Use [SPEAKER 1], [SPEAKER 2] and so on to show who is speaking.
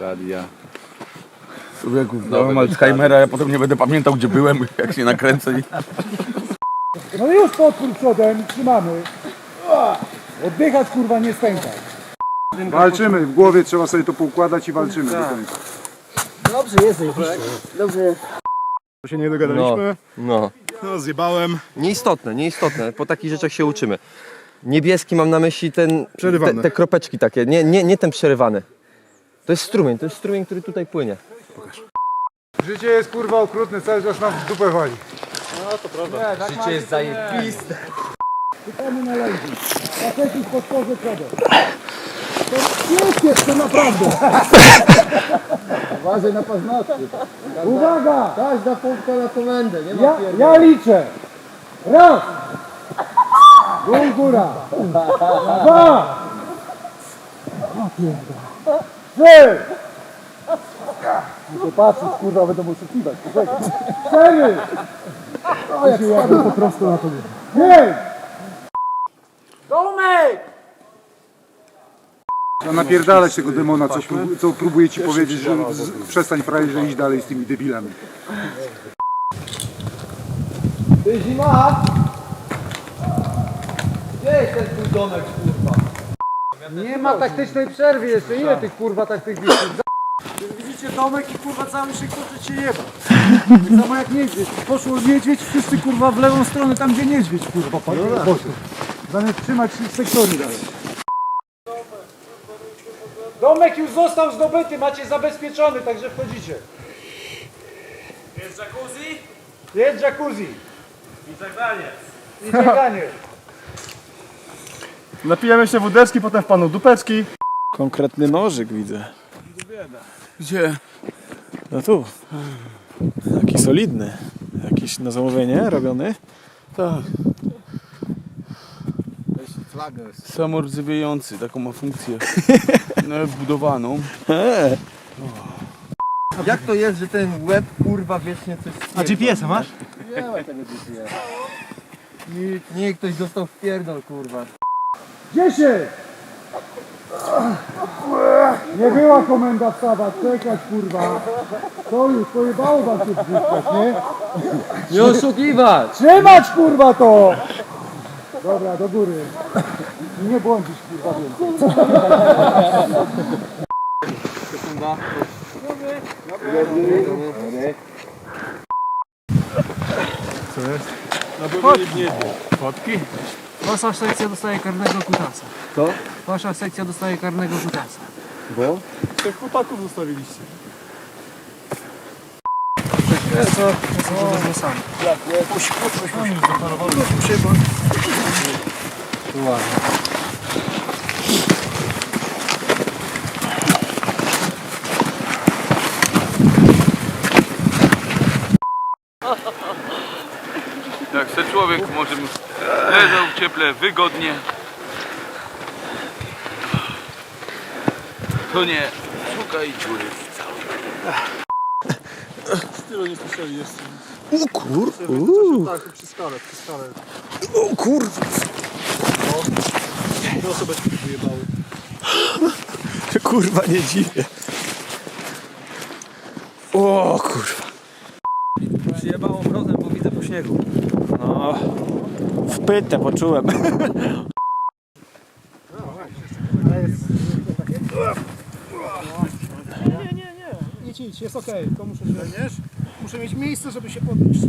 [SPEAKER 1] radia.
[SPEAKER 2] Człowieku, mam Alzheimera, ja potem nie będę pamiętał gdzie byłem, jak się nakręcę i...
[SPEAKER 3] No już podpór przodem, trzymamy. Oddychać kurwa nie stękać.
[SPEAKER 4] Walczymy, w głowie trzeba sobie to poukładać i walczymy do końca.
[SPEAKER 5] Dobrze jest, zajebiście. Dobrze.
[SPEAKER 4] To się nie dogadaliśmy?
[SPEAKER 6] No.
[SPEAKER 4] No zjebałem.
[SPEAKER 6] Nieistotne, nieistotne. Po takich rzeczach się uczymy. Niebieski mam na myśli ten, te,
[SPEAKER 4] Przerywany.
[SPEAKER 6] te kropeczki takie, nie, nie, nie ten przerywany. To jest strumień, to jest strumień, który tutaj płynie.
[SPEAKER 4] Życie jest kurwa okrutne, cały czas nam w dupę wali.
[SPEAKER 3] Pytamy na lędzi. Facetów w podporze przodem. To jest jeszcze naprawdę.
[SPEAKER 5] Uważaj na paznokcie.
[SPEAKER 3] Uwaga!
[SPEAKER 5] Każda pompka na komendę, nie ma
[SPEAKER 3] Ja, ja liczę. Raz. Dół góra. Dwa. Trzy. Muszę patrzeć, kurwa, będę oszukiwać. Poczekaj. Cztery. O, jak spadł po prostu na tobie. Pięć.
[SPEAKER 4] Trzeba napierdalać tego demona, co, prób- co próbuje ci powiedzieć, że z, przestań frajerze iść dalej z tymi debilami.
[SPEAKER 5] Ty zima! Gdzie jest ten twój domek, kurwa?
[SPEAKER 3] Nie ma taktycznej przerwy jeszcze. Ile tych kurwa taktycznych
[SPEAKER 4] Widzicie domek i kurwa cały się kurczę cię jeba. Tak samo jak niedźwiedź. Poszło niedźwiedź, wszyscy kurwa w lewą stronę, tam gdzie niedźwiedź kurwa poszło. Zamiast trzymać się sektory dalej.
[SPEAKER 3] Domek już został zdobyty, macie zabezpieczony, także wchodzicie. Jest jacuzzi? Jest jacuzzi. I żegnanie. I żegnanie.
[SPEAKER 4] Napijemy się wódeczki, potem w panu dupeczki.
[SPEAKER 7] Konkretny nożyk widzę.
[SPEAKER 2] Gdzie?
[SPEAKER 7] No tu. Taki solidny. Jakiś na zamówienie robiony.
[SPEAKER 2] Tak. Samordzewiejący, taką ma funkcję no, wbudowaną.
[SPEAKER 7] Eee,
[SPEAKER 6] Jak to jest, że ten łeb kurwa wiecznie coś
[SPEAKER 3] A GPS-a masz?
[SPEAKER 6] Nie, nie ktoś dostał w pierdol kurwa.
[SPEAKER 3] Dziesięć. Nie była komenda wstawać, czekać kurwa. To już pojebało wam się wrzucać, nie?
[SPEAKER 6] Nie oszukiwać!
[SPEAKER 3] Trzymać kurwa to! Dobra, do góry. I nie błądzisz kurwa więcej.
[SPEAKER 5] Wasza sekcja dostaje karnego kutasa.
[SPEAKER 6] Co?
[SPEAKER 5] Wasza sekcja dostaje karnego kutasa.
[SPEAKER 4] Tych chłopaków zostawiliście.
[SPEAKER 1] Jak leżał w cieple wygodnie, to nie szukaj dziury w całym.
[SPEAKER 7] o kur... Uuu.
[SPEAKER 4] Tak, przy skale, przy skale.
[SPEAKER 7] O kurwa.
[SPEAKER 4] Te osoby wyjebały.
[SPEAKER 7] Kurwa nie dziwię. O kurwa.
[SPEAKER 5] Przyjebało mrozem, bo widzę po śniegu.
[SPEAKER 7] No. Wpytę poczułem.
[SPEAKER 3] Idź, idź, jest okej, to muszę się... Muszę mieć miejsce, żeby się podnieść.